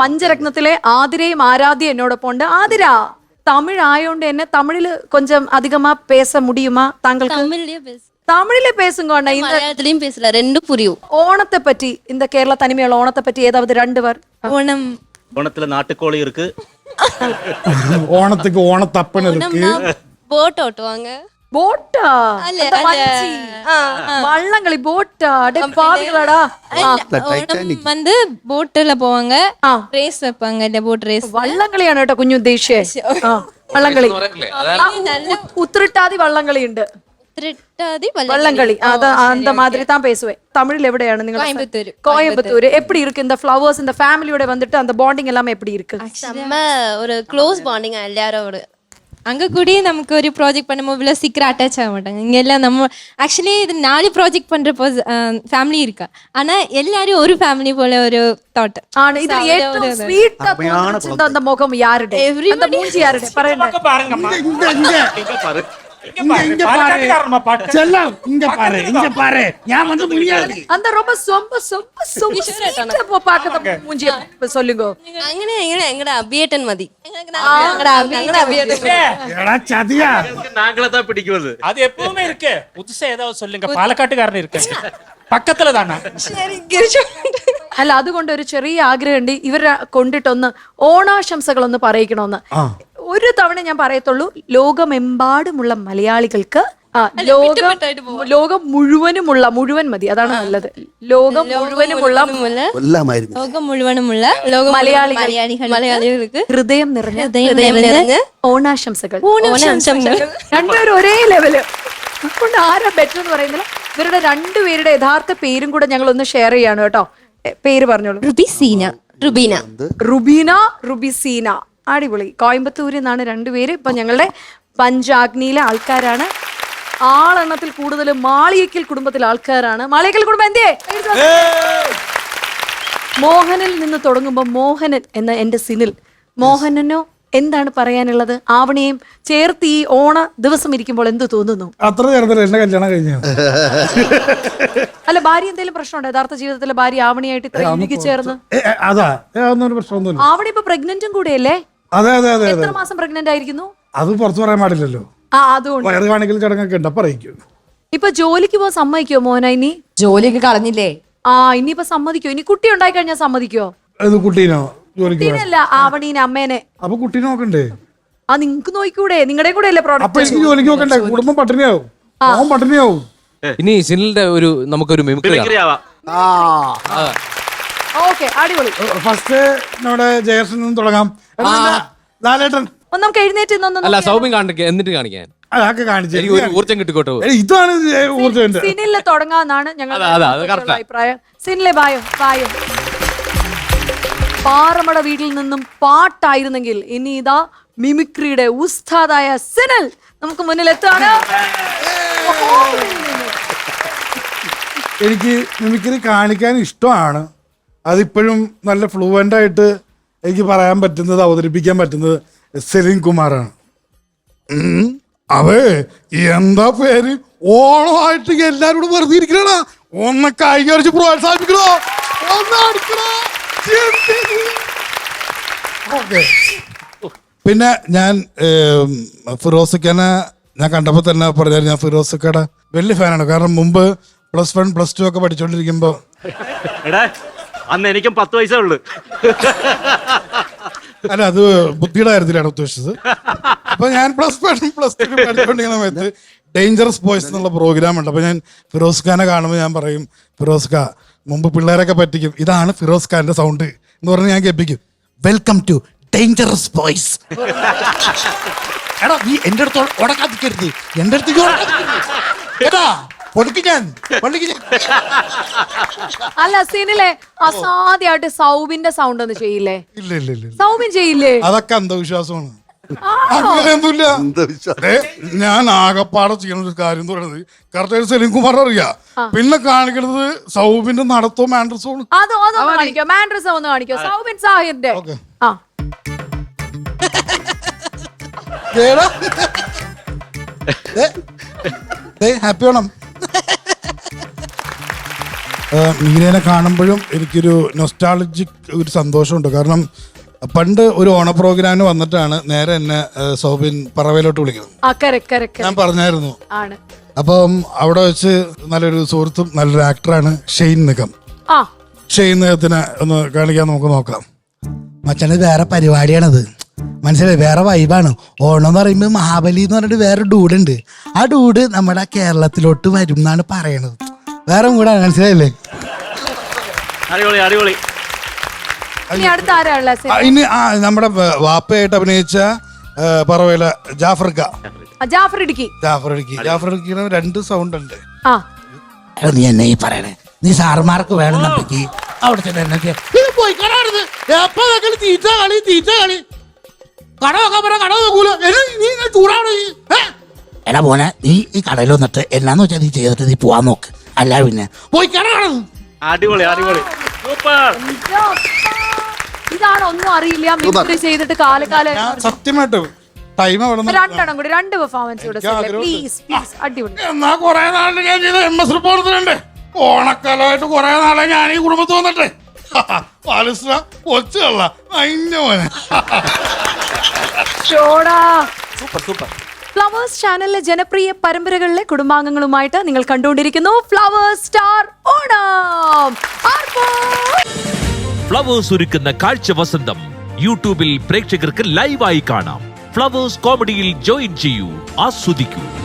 பஞ்சரத்னத்திலே ஆதிரையும் ஆராதியும் என்னோடப்போ உண்டு ஆதிரா தமிழ் ஆயோண்டு என்ன தமிழில் கொஞ்சம் அதிகமா பேச முடியுமா தாங்களுக்கு தமிழ்லயே பேசு தமிழிலே பேசுங்க அண்ணா இந்த மலையாளத்திலயும் பேசல ரெண்டும் புரியும் ஓணத்தை பற்றி இந்த கேரள தனிமையுள்ள ஓணத்தை பற்றி ஏதாவது ரெண்டு வர் ஓணம் குணத்துல நாட்டுக்கோழி இருக்கு ஓணத்துக்கு ஓணத்தப்பன் இருக்கு ஓணம்னா போட் ஓட்டுவாங்க ബോട്ടാ വള്ളംകളി ബോട്ടാ பாவிகளாடா ഓണം ബോട്ടില പോവാങ്ക റേസ് ബോട്ട് റേസ് വള്ളംകളിയാണ് കേട്ടോ കുഞ്ഞു ഉദ്ദേശിച്ചേ വള്ളംകളി ഉത്രട്ടാതി വള്ളംകളി ഉണ്ട്. வள்ளங்களி அதான் அந்த மாதிரி தான் பேசுவேன். தமிழ்ல எவ்வளவு நீங்க கோயம்புத்தூர் கோயம்புத்தூர். எப்படி இருக்கு இந்த ஃப்ளவர்ஸ் இந்த ஃபேமிலியோட வந்துட்டு அந்த பாண்டிங் எல்லாமே எப்படி இருக்கு? அங்கே கூடி நமக்கு ஒரு ப்ராஜெக்ட் பண்ணும்போது இவ்வளோ சீக்கிரம் அட்டாச் ஆக மாட்டாங்க. இங்கே எல்லாம் நம்ம ஆக்சுவலி இது நாலு ப்ராஜெக்ட் பண்ணுறப்போ ஃபேமிலி இருக்கா? ஆனால் எல்லாரும் ஒரு ஃபேமிலி போல ஒரு தாட் ஆனா இது முகம் யாருடைய? இங்க இங்க இங்க பாரு இங்க இங்க பாரு பாலக்காட்டுக்காரம்மா பாட்டு செல்லம் இங்க பாரு இங்க பாரு ഞാൻ வந்து முடியாது அந்த ரொம்ப சொம்ப சொம்ப சொம்ப sweet ஆ பாக்கத மூஞ்சி சொல்லுங்க അങ്ങനെ എങ്ങനെ എങ്ങടെ അഭിയേട്ടൻ മതി ഞങ്ങളുടെ അഭിയേട്ടൻ എടാ ചതിയാ நாங்கள தான் பிடிக்குவது அது எப்பவுமே இருக்கு புதுசா ஏதாவது சொல்லுங்க பாலக்காட்டுக்காரன் இருக்கு பக்கத்துல தானே അല്ല അതുകൊണ്ട് ഒരു ചെറിയ ആഗ്രഹമുണ്ട് ഇവരെ കൊണ്ടിട്ടൊന്ന് ഓണാശംസകളൊന്ന് പറയിക്കണമെന്ന് ഒരു തവണ ഞാൻ പറയത്തുള്ളൂ ലോകമെമ്പാടുമുള്ള മലയാളികൾക്ക് ആ ലോകം ലോകം മുഴുവനുമുള്ള മുഴുവൻ മതി അതാണ് നല്ലത്. ലോകം മുഴുവനുമുള്ള ലോകം മുഴുവനുമുള്ള മലയാളി മലയാളികൾ. മലയാളികൾ. മലയാളികൾക്ക് ഹൃദയം നിറഞ്ഞ ഓണാശംസകൾ. ഓണാശംസകൾ. രണ്ടുപേരും ഒരേ ലെവൽ അതുകൊണ്ട് ആരാ ബെറ്റർ എന്ന് പറയുന്നില്ല. ഇവരുടെ രണ്ടുപേരുടെ യഥാർത്ഥ പേരും കൂടെ ഞങ്ങൾ ഒന്ന് ഷെയർ ചെയ്യാണ് കേട്ടോ. പേര് പറഞ്ഞോളൂ. റുബിസീന റുബീന. റുബീന റുബിസീന. അടിപൊളി. കോയമ്പത്തൂരിൽ നിന്നാണ് രണ്ടുപേര് ഇപ്പം ഞങ്ങളുടെ പഞ്ചാഗ്നിയിലെ ആൾക്കാരാണ്. ആളെണ്ണത്തിൽ കൂടുതൽ മാളിയക്കൽ കുടുംബത്തിലെ ആൾക്കാരാണ്. മാളിയക്കൽ കുടുംബം എന്തേ മോഹനിൽ നിന്ന് തുടങ്ങുമ്പോൾ മോഹനൻ എന്ന എന്റെ സിനിൽ. മോഹനനോ എന്താണ് പറയാനുള്ളത്? ആവണിയും ചേർത്ത് ഈ ഓണ ദിവസം ഇരിക്കുമ്പോൾ എന്ത് തോന്നുന്നു? അത്ര നേരത്തില്ല എന്റെ കല്യാണം കഴിഞ്ഞു. അല്ല ഭാര്യ എന്തെങ്കിലും പ്രശ്നമുണ്ടോ? യഥാർത്ഥ ജീവിതത്തിലെ ഭാര്യ ആവണിയായിട്ട് ഇത്ര ചേർന്ന്? അതാ പ്രശ്നമൊന്നുമില്ല. ആവണി ഇപ്പൊ പ്രഗ്നന്റും കൂടെയല്ലേ? അതെ അതെ അതെ അതെ. എത്ര മാസം പ്രഗ്നന്റ് ആയിരിക്കുന്നു? അത് പുറത്തു പറയാൻ പാടില്ലല്ലോ. ആ ഇപ്പൊ ജോലിക്ക് പോകാൻ സമ്മതിക്കോ മോന ഇനി ജോലിക്ക് കളഞ്ഞില്ലേ? ആ ഇനിയിപ്പൊ സമ്മതിക്കോ? ഇനി കുട്ടി ഉണ്ടായി കഴിഞ്ഞാൽ സമ്മതിക്കോ? ഏത് അമ്മേനെ. നോക്കണ്ടേ? ആ നിങ്ങക്ക് നോക്കണ്ടേ? ഇനി ഒരു നമുക്കൊരു മിമിക്രി അടിപൊളി. ഫസ്റ്റ് നമ്മുടെ ജയകൃഷ്ണൻ തുടങ്ങാം. ലാലേട്ടൻ. ഒന്ന് നമുക്ക് എഴുന്നേറ്റ് നിന്നൊന്ന് അല്ല സൗമ്യം കാണിക്ക എന്നിട്ട് കാണിക്കാൻ. അതൊക്കെ എനിക്ക് ഒരു ഊർജം കിട്ടിക്കോട്ടെ. എടാ, ഇതാണ് ഊർജം എന്റെ സിനിൽ തുടങ്ങാന്നാണ് ഞങ്ങൾ അതാ, അതാ, അത് correct ആ. അഭിപ്രായം. സിനിലെ ബായോ ബായോ പാറമട വീട്ടിൽ നിന്നും പാട്ടായിരുന്നെങ്കിൽ ഇനി ഇതാ മിമിക്രിയുടെ ഉസ്താദായ സിനൽ നമുക്ക് മുന്നിൽ എത്താണ് എനിക്ക് മിമിക്രി കാണിക്കാൻ ഇഷ്ടമാണ്. അതിപ്പോഴും നല്ല ഫ്ലുവന്റ് ആയിട്ട് എനിക്ക് പറയാൻ പറ്റുന്നത് അവതരിപ്പിക്കാൻ പറ്റുന്നത് സെലിൻ കുമാറാണ്. അതെ എന്താ പേര്? ഓണമായിട്ട് എല്ലാരോടും വെറുതെ ഇരിക്കണ ഒന്ന് കായിക വരച്ച് പ്രോത്സാഹിപ്പിക്കണോ? ഒന്ന് പിന്നെ ഞാൻ ഫിറോസിക്കനെ ഞാൻ കണ്ടപ്പോൾ തന്നെ പറഞ്ഞാൽ ഞാൻ ഫിറോസിക്കയുടെ വലിയ ഫാനാണ്. കാരണം മുമ്പ് പ്ലസ് വൺ പ്ലസ് ടു ഒക്കെ പഠിച്ചുകൊണ്ടിരിക്കുമ്പോൾ അന്ന് എനിക്കും പത്ത് പൈസ ഉള്ളു. അല്ല അത് ബുദ്ധിയുടെ കാര്യത്തിലാണ് ഉദ്ദേശിച്ചത്. അപ്പൊ ഞാൻ പ്ലസ് വൺ പ്ലസ് ടു സമയത്ത് ഡേഞ്ചറസ് ബോയ്സ് എന്നുള്ള പ്രോഗ്രാം ഉണ്ട്. അപ്പൊ ഞാൻ ഫിറോസ് ഖാനെ കാണുമ്പോൾ ഞാൻ പറയും ഫിറോസ് ഖാ മുമ്പ് പിള്ളേരൊക്കെ പറ്റിക്കും. ഇതാണ് ഫിറോസ് ഖാന്റെ സൗണ്ട് എന്ന് പറഞ്ഞ് ഞാൻ കേൾപ്പിക്കും. വെൽക്കം ടു ഡേഞ്ചറസ് ബോയ്സ് എടാ നീ എന്റെ അടുത്ത് ഉടക്കാതിക്കരുത് എന്റെ അടുത്തേക്ക് പൊളിക്ക് ഞാൻ പൊളിക്ക് ഞാൻ അല്ല സിനിലെ അസാധ്യമായിട്ട് സൗബിന്റെ സൗണ്ട് ഒന്ന് ചെയ്യില്ലേ? ഇല്ല ഇല്ല ഇല്ല ഇല്ല. സൗബിൻ ചെയ്യില്ലേ? അതൊക്കെ അന്ധവിശ്വാസമാണ്. അങ്ങനെയൊന്നുമില്ല. ഞാൻ ആകപ്പാടെ ചെയ്യണ ഒരു കാര്യം എന്ന് പറയുന്നത് കറക്റ്റ് സെലിം കുമാർ അറിയാം. പിന്നെ കാണിക്കുന്നത് സൗബിന്റെ നടത്തവും മാൻഡ്രസോ അത് അതൊന്ന് കാണിക്കോ. മാൻഡ്രസം ഒന്ന് കാണിക്കോ. സൗബിൻ സാഹിറിന്റെ ഓക്കെ. ആ. ഹാപ്പി വേണം. മീനേനെ കാണുമ്പോഴും എനിക്കൊരു നൊസ്റ്റാളജിക് ഒരു സന്തോഷമുണ്ട്. കാരണം പണ്ട് ഒരു ഓണ പ്രോഗ്രാമിന് വന്നിട്ടാണ് നേരെ എന്നെ സോബിൻ പറവയിലോട്ട് വിളിക്കുന്നത്. ഞാൻ പറഞ്ഞായിരുന്നു. ആണ്. അപ്പം അവിടെ വെച്ച് നല്ലൊരു സുഹൃത്തും നല്ലൊരു ആക്ടറാണ് ഷെയ്ൻ നിഗം. ആ. ഷെയ്ൻ നിഗത്തിനെ ഒന്ന് കാണിക്കാൻ നമുക്ക് നോക്കാം. മച്ചാണ് വേറെ പരിപാടിയാണത്. മനസ്സിലായി? വേറെ വൈബാണ് ഓണം എന്ന് പറയുമ്പോൾ മഹാബലി എന്ന് പറഞ്ഞിട്ട് വേറെ ഡൂഡുണ്ട് ആ ഡൂഡ് നമ്മുടെ കേരളത്തിലോട്ട് വരും എന്നാണ് പറയണത്. വേറെ കൂടാണ് മനസ്സിലായില്ലേ? അടിപൊളി അടിപൊളി. ഇനി അടുത്ത ആരാ ഉള്ള ആ, ഇനി ആ നമ്മുടെ വാപ്പയായിട്ട് അഭിനയിച്ച പറവേല ജാഫർ ജാഫർക്ക ജാഫർ ഇടുക്കി. ജാഫർ ഇടുക്കി. ജാഫർ ഇടുക്കി രണ്ട് സൗണ്ട് ഉണ്ട്. ആ. എടാ, നീ എന്നെ ഈ പറയണേ. നീ സാർമാർക്ക് വേണം നമ്മക്ക് അവിടെ തന്നെ എന്നെ ചെയ്യ- എപ്പോ തീറ്റ കളി തീറ്റ കളി. കട നോക്കാൻ പറ കട നോക്കൂല എന്നെ നീ ഇങ്ങനെ നീ? ഏ? എടാ മോനെ നീ ഈ കടയിൽ വന്നിട്ട് എന്നാന്ന് വെച്ചാൽ നീ ചെയ്തിട്ട് നീ പോവാൻ നോക്ക്. അല്ല പിന്നെ പോയി കാണാം അടിപൊളി അടിപൊളി. സൂപ്പർ. ഇതാണ് ഒന്നും അറിയില്ല. മിമിക്രി ചെയ്തിട്ട് കാലകാലം ഞാൻ സത്യമായിട്ട് ടൈം അവിടെ നിന്ന് രണ്ടെണ്ണം കൂടി രണ്ട് പെർഫോമൻസ് കൂടെ പ്ലീസ് പ്ലീസ് അടിപൊളി. എന്നാ കൊറേ നാളിൽ ഞാൻ ചെയ്ത എം എസ് റിപ്പോർട്ടുണ്ട് ഓണക്കാലമായിട്ട് കൊറേ നാളെ ഞാൻ ഈ കുടുംബത്ത് വന്നിട്ട്. അയിന്റെ മോനെ. ഷോടാ. Super super. ഫ്ലവേഴ്സ് ചാനലിലെ ജനപ്രിയ പരമ്പരകളിലെ കുടുംബാംഗങ്ങളുമായിട്ട് നിങ്ങൾ കണ്ടുകൊണ്ടിരിക്കുന്നു. Flowers Star Onam! ഫ്ലവേഴ്സ് ഒരുക്കുന്ന കാഴ്ച വസന്തം യൂട്യൂബിൽ പ്രേക്ഷകർക്ക് ലൈവായി കാണാം. ഫ്ലവേഴ്സ് കോമഡിയിൽ ജോയിൻ ചെയ്യൂ ആസ്വദിക്കൂ.